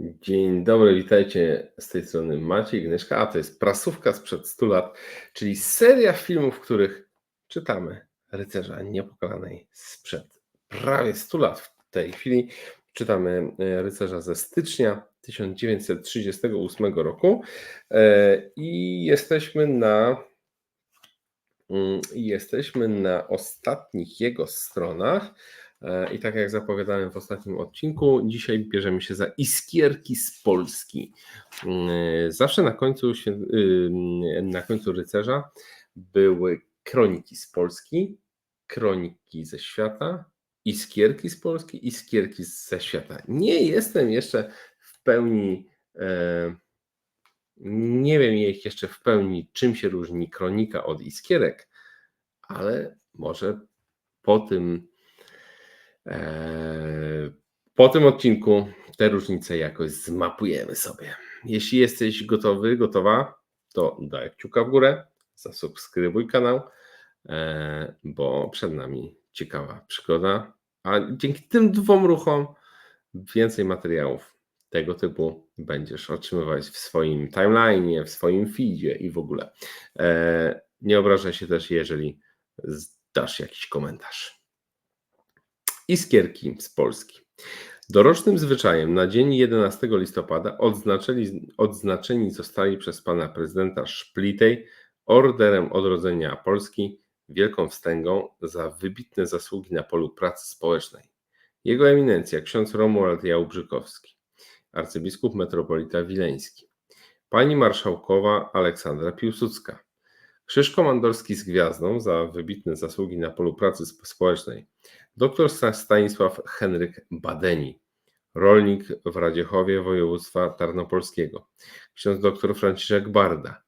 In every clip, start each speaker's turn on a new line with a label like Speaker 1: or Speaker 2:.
Speaker 1: Dzień dobry, witajcie z tej strony Maciej Gnyszka, a to jest prasówka sprzed 100 lat, czyli seria filmów, w których czytamy rycerza niepokalanej sprzed prawie 100 lat. W tej chwili czytamy e, rycerza ze stycznia 1938 roku e, i jesteśmy na mm, jesteśmy na ostatnich jego stronach. E, I tak jak zapowiadałem w ostatnim odcinku, dzisiaj bierzemy się za iskierki z Polski. Mm, zawsze na końcu, na końcu rycerza były kroniki z Polski, kroniki ze świata, iskierki z Polski, iskierki ze świata. Nie jestem jeszcze w pełni, e, nie wiem jeszcze w pełni, czym się różni kronika od iskierek, ale może po tym po tym odcinku te różnice jakoś zmapujemy sobie. Jeśli jesteś gotowy, gotowa, to daj kciuka w górę, zasubskrybuj kanał, eee, bo przed nami ciekawa przygoda. A dzięki tym dwóm ruchom więcej materiałów tego typu będziesz otrzymywać w swoim timeline, w swoim feedzie i w ogóle. Eee, nie obrażaj się też, jeżeli dasz jakiś komentarz. Iskierki z Polski. Dorocznym zwyczajem na dzień 11 listopada odznaczeni zostali przez pana prezydenta Szplitej orderem odrodzenia Polski Wielką Wstęgą za wybitne zasługi na polu pracy społecznej. Jego eminencja ksiądz Romuald Jałbrzykowski, arcybiskup metropolita wileński, pani marszałkowa Aleksandra Piłsudska, Krzyż Komandorski z Gwiazdą za wybitne zasługi na polu pracy społecznej. Dr Stanisław Henryk Badeni, rolnik w Radziechowie województwa tarnopolskiego. Ksiądz dr Franciszek Barda,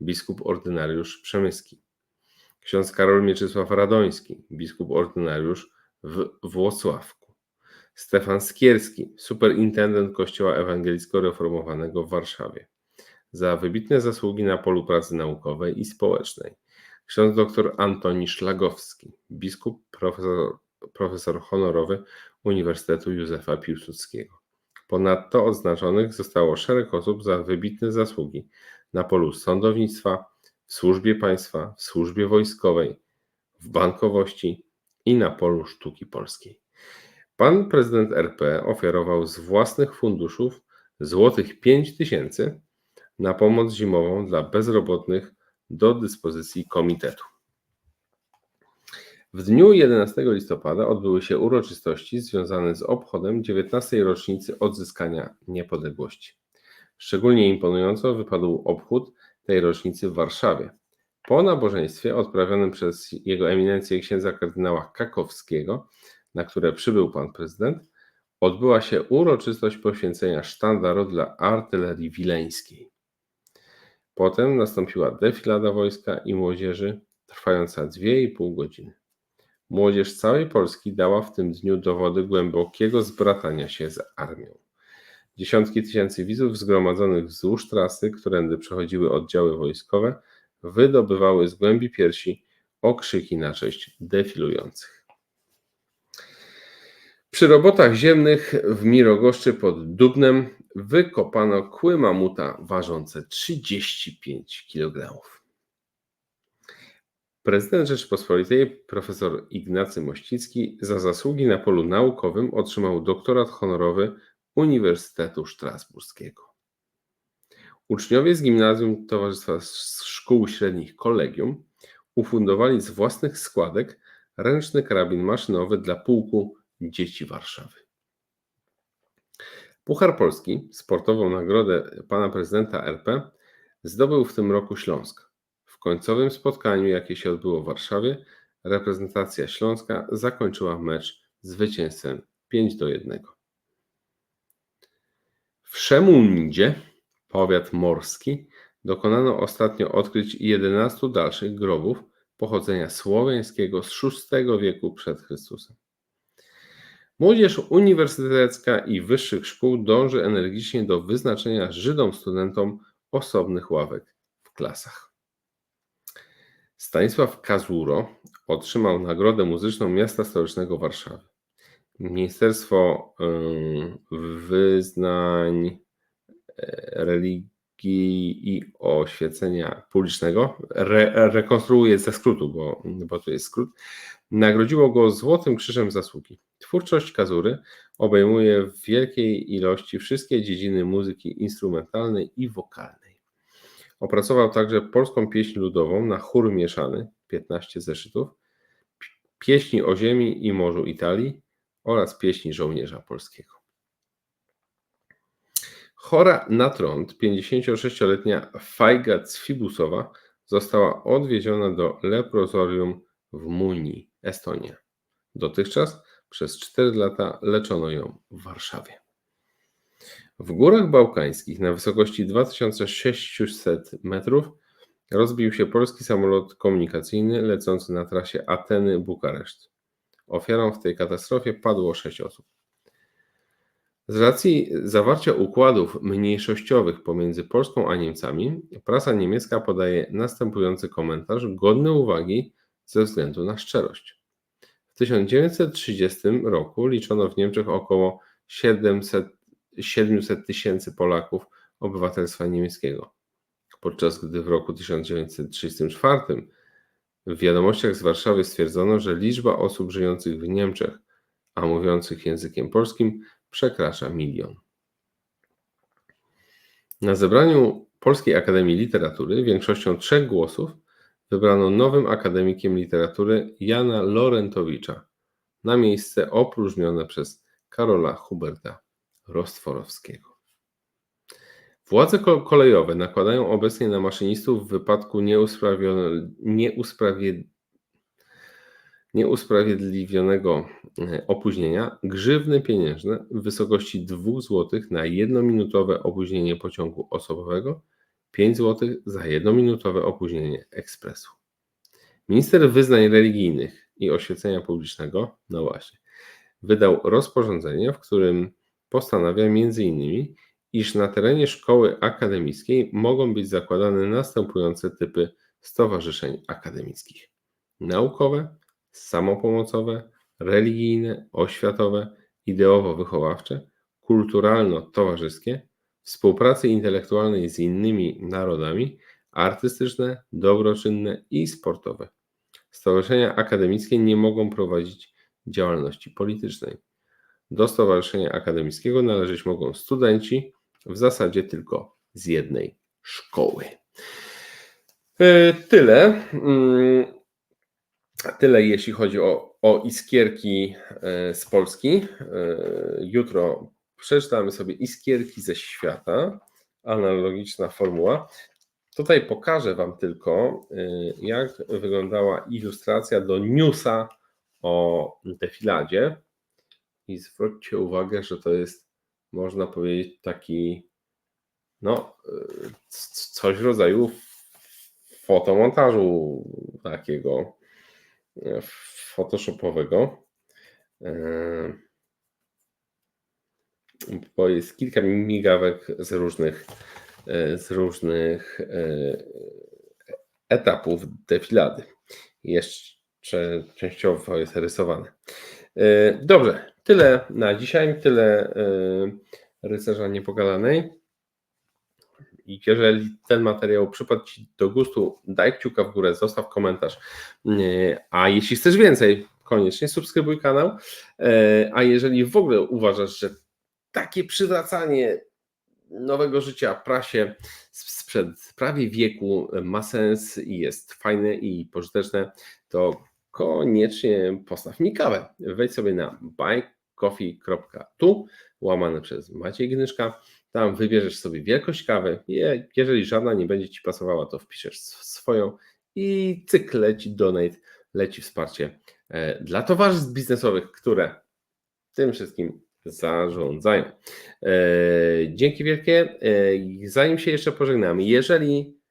Speaker 1: biskup ordynariusz przemyski. Ksiądz Karol Mieczysław Radoński, biskup ordynariusz w Włocławku. Stefan Skierski, superintendent Kościoła Ewangelicko-Reformowanego w Warszawie za wybitne zasługi na polu pracy naukowej i społecznej. Ksiądz dr Antoni Szlagowski, biskup, profesor, profesor honorowy Uniwersytetu Józefa Piłsudskiego. Ponadto odznaczonych zostało szereg osób za wybitne zasługi na polu sądownictwa, w służbie państwa, w służbie wojskowej, w bankowości i na polu sztuki polskiej. Pan prezydent RP ofiarował z własnych funduszów złotych 5 tysięcy na pomoc zimową dla bezrobotnych do dyspozycji komitetu. W dniu 11 listopada odbyły się uroczystości związane z obchodem 19. rocznicy odzyskania niepodległości. Szczególnie imponująco wypadł obchód tej rocznicy w Warszawie. Po nabożeństwie odprawionym przez jego eminencję księdza kardynała Kakowskiego, na które przybył pan prezydent, odbyła się uroczystość poświęcenia sztandaru dla artylerii wileńskiej. Potem nastąpiła defilada wojska i młodzieży, trwająca 2,5 godziny. Młodzież całej Polski dała w tym dniu dowody głębokiego zbratania się z armią. Dziesiątki tysięcy widzów zgromadzonych wzdłuż trasy, którędy przechodziły oddziały wojskowe, wydobywały z głębi piersi okrzyki na cześć defilujących. Przy robotach ziemnych w Mirogoszczy pod Dubnem wykopano kły mamuta ważące 35 kg. Prezydent Rzeczypospolitej profesor Ignacy Mościcki za zasługi na polu naukowym otrzymał doktorat honorowy Uniwersytetu Strasburskiego. Uczniowie z Gimnazjum Towarzystwa Szkół Średnich Kolegium ufundowali z własnych składek ręczny karabin maszynowy dla pułku dzieci Warszawy. Puchar Polski, sportową nagrodę pana prezydenta RP, zdobył w tym roku Śląsk. Końcowym spotkaniu, jakie się odbyło w Warszawie, reprezentacja Śląska zakończyła mecz zwycięstwem 5 do 1. W Szemundzie, powiat morski, dokonano ostatnio odkryć 11 dalszych grobów pochodzenia słowiańskiego z VI wieku przed Chrystusem. Młodzież uniwersytecka i wyższych szkół dąży energicznie do wyznaczenia Żydom studentom osobnych ławek w klasach. Stanisław Kazuro otrzymał Nagrodę Muzyczną Miasta Stołecznego Warszawy. Ministerstwo Wyznań, e, Religii i Oświecenia Publicznego, re, rekonstruuję ze skrótu, bo, bo to jest skrót, nagrodziło go Złotym Krzyżem Zasługi. Twórczość Kazury obejmuje w wielkiej ilości wszystkie dziedziny muzyki instrumentalnej i wokalnej. Opracował także polską pieśń ludową na chór mieszany, 15 zeszytów, pieśni o ziemi i morzu Italii oraz pieśni żołnierza polskiego. Chora na trąd 56-letnia Fajga Cwibusowa została odwieziona do leprozorium w Muni, Estonia. Dotychczas przez 4 lata leczono ją w Warszawie. W Górach Bałkańskich na wysokości 2600 metrów rozbił się polski samolot komunikacyjny lecący na trasie Ateny-Bukareszt. Ofiarą w tej katastrofie padło 6 osób. Z racji zawarcia układów mniejszościowych pomiędzy Polską a Niemcami, prasa niemiecka podaje następujący komentarz godny uwagi ze względu na szczerość. W 1930 roku liczono w Niemczech około 700 tysięcy Polaków obywatelstwa niemieckiego, podczas gdy w roku 1934 w wiadomościach z Warszawy stwierdzono, że liczba osób żyjących w Niemczech, a mówiących językiem polskim, przekracza milion. Na zebraniu Polskiej Akademii Literatury większością trzech głosów wybrano nowym akademikiem literatury Jana Lorentowicza na miejsce opróżnione przez Karola Huberta Rostworowskiego. Władze kolejowe nakładają obecnie na maszynistów w wypadku nieusprawiedliwionego e, opóźnienia grzywny pieniężne w wysokości 2 zł na jednominutowe opóźnienie pociągu osobowego, 5 zł za jednominutowe opóźnienie ekspresu. Minister wyznań religijnych i oświecenia publicznego, no właśnie, wydał rozporządzenie, w którym postanawia m.in., iż na terenie szkoły akademickiej mogą być zakładane następujące typy stowarzyszeń akademickich: naukowe, samopomocowe, religijne, oświatowe, ideowo-wychowawcze, kulturalno-towarzyskie, współpracy intelektualnej z innymi narodami, artystyczne, dobroczynne i sportowe. Stowarzyszenia akademickie nie mogą prowadzić działalności politycznej. Do stowarzyszenia akademickiego należeć mogą studenci, w zasadzie tylko z jednej szkoły. E, tyle. Mm, tyle jeśli chodzi o, o iskierki e, z Polski. E, jutro przeczytamy sobie iskierki ze świata. Analogiczna formuła. Tutaj pokażę Wam tylko, jak wyglądała ilustracja do newsa o defiladzie. I zwróćcie uwagę, że to jest można powiedzieć, taki, no, coś w rodzaju fotomontażu takiego e, photoshopowego. E, bo jest kilka migawek z różnych, e, z różnych etapów defilady. Jeszcze częściowo jest rysowane. Dobrze, Tyle na dzisiaj, tyle y, rycerza niepogadanej. I jeżeli ten materiał przypadł Ci do gustu, daj kciuka w górę, zostaw komentarz. Y, a jeśli chcesz więcej, koniecznie subskrybuj kanał. Y, a jeżeli w ogóle uważasz, że takie przywracanie nowego życia prasie sprzed prawie wieku ma sens i jest fajne i pożyteczne, to koniecznie postaw mi kawę. Wejdź sobie na buycoffee.tu łamane przez Maciej Gnyszka. Tam wybierzesz sobie wielkość kawy. Jeżeli żadna nie będzie Ci pasowała, to wpiszesz swoją i cyk leci donate, leci wsparcie e, dla towarzystw biznesowych, które tym wszystkim zarządzają. E, dzięki wielkie. E, zanim się jeszcze pożegnamy, jeżeli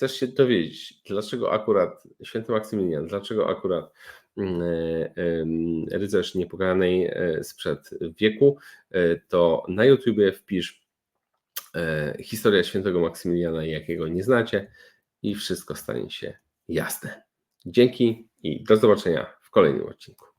Speaker 1: chcesz się dowiedzieć, dlaczego akurat święty Maksymilian, dlaczego akurat mm, e, rycerz niepokonanej e, sprzed wieku, e, to na YouTubie wpisz historia świętego Maksymiliana, jakiego nie znacie i wszystko stanie się jasne. Dzięki i do zobaczenia w kolejnym odcinku.